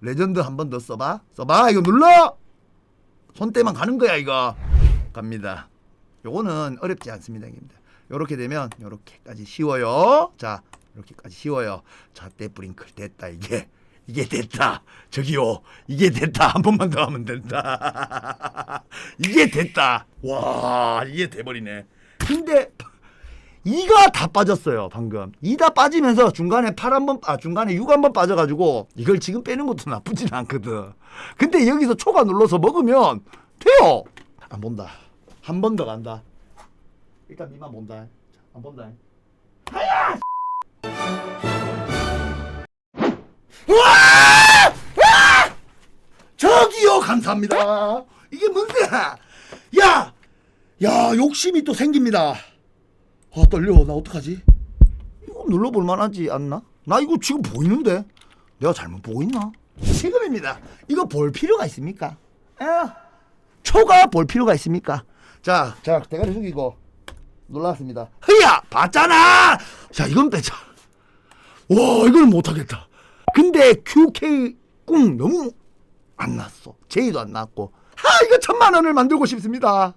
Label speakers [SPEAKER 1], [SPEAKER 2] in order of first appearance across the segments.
[SPEAKER 1] 레전드 한 번 더 써봐. 써봐. 이거 눌러. 손때만 가는 거야 이거. 갑니다. 요거는 어렵지 않습니다, 형님들. 요렇게 되면 요렇게까지 쉬워요. 자, 이렇게까지 쉬워요. 자, 떼뿌링클 됐다 이게. 이게 됐다. 저기요. 이게 됐다. 한 번만 더 하면 된다. 이게 됐다. 와, 이게 돼버리네. 근데 이가 다 빠졌어요 방금. 이 다 빠지면서 중간에 팔 한 번 아 중간에 육 한 번 빠져가지고 이걸 지금 빼는 것도 나쁘진 않거든. 근데 여기서 초가 눌러서 먹으면 돼요. 안 본다. 한 번 더 간다. 일단 니만 본다. 자, 안 본다. 하야! 와! 와! 저기요 감사합니다. 이게 뭔데? 야! 야 욕심이 또 생깁니다 아 떨려. 나 어떡하지? 이거 눌러볼 만하지 않나? 나 이거 지금 보이는데? 내가 잘못 보고 있나? 지금입니다. 이거 볼 필요가 있습니까? 에? 초가 볼 필요가 있습니까? 자 자 대가리 숙이고 놀랐습니다. 흐야! 봤잖아! 자 이건 빼자. 와 이걸 못하겠다. 근데 QK 꿍 너무 안 났어. 제이도 안 났고. 아 이거 천만 원을 만들고 싶습니다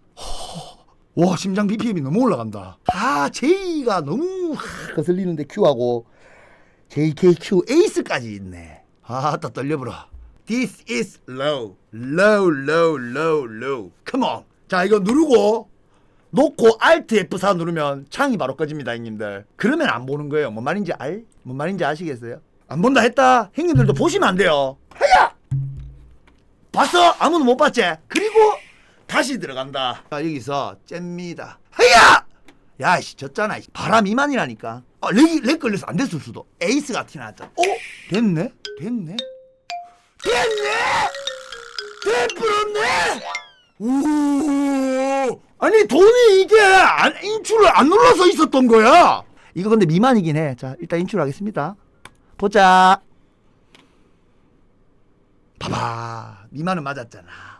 [SPEAKER 1] 와 심장 BPM이 너무 올라간다. 아 J가 너무 하, 거슬리는데 Q하고 JKQ 에이스까지 있네. 아따 떨려버려. This is low, low, low, low, low. Come on. 자 이거 누르고 놓고 Alt F4 누르면 창이 바로 꺼집니다, 형님들. 그러면 안 보는 거예요. 뭔 말인지 알? 뭔 말인지 아시겠어요? 안 본다 했다. 형님들도 보시면 안 돼요. 하야! 봤어? 아무도 못 봤지? 그리고 다시 들어간다. 자, 여기서 잼니다. 헤야! 야, 씨, 졌잖아. 씨. 바람 이만이라니까. 아, 렉이, 렉 걸려서 안 됐을 수도. 에이스가 티나왔잖아. 어? 됐네? 됐네? 됐네! 됐불었네! 오! 아니, 돈이 이게 안, 인출을 안 눌러서 있었던 거야! 이거 근데 미만이긴 해. 자, 일단 인출하겠습니다. 보자. 봐봐. 미만은 맞았잖아.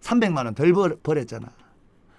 [SPEAKER 1] 300만 원 덜 벌, 벌었잖아.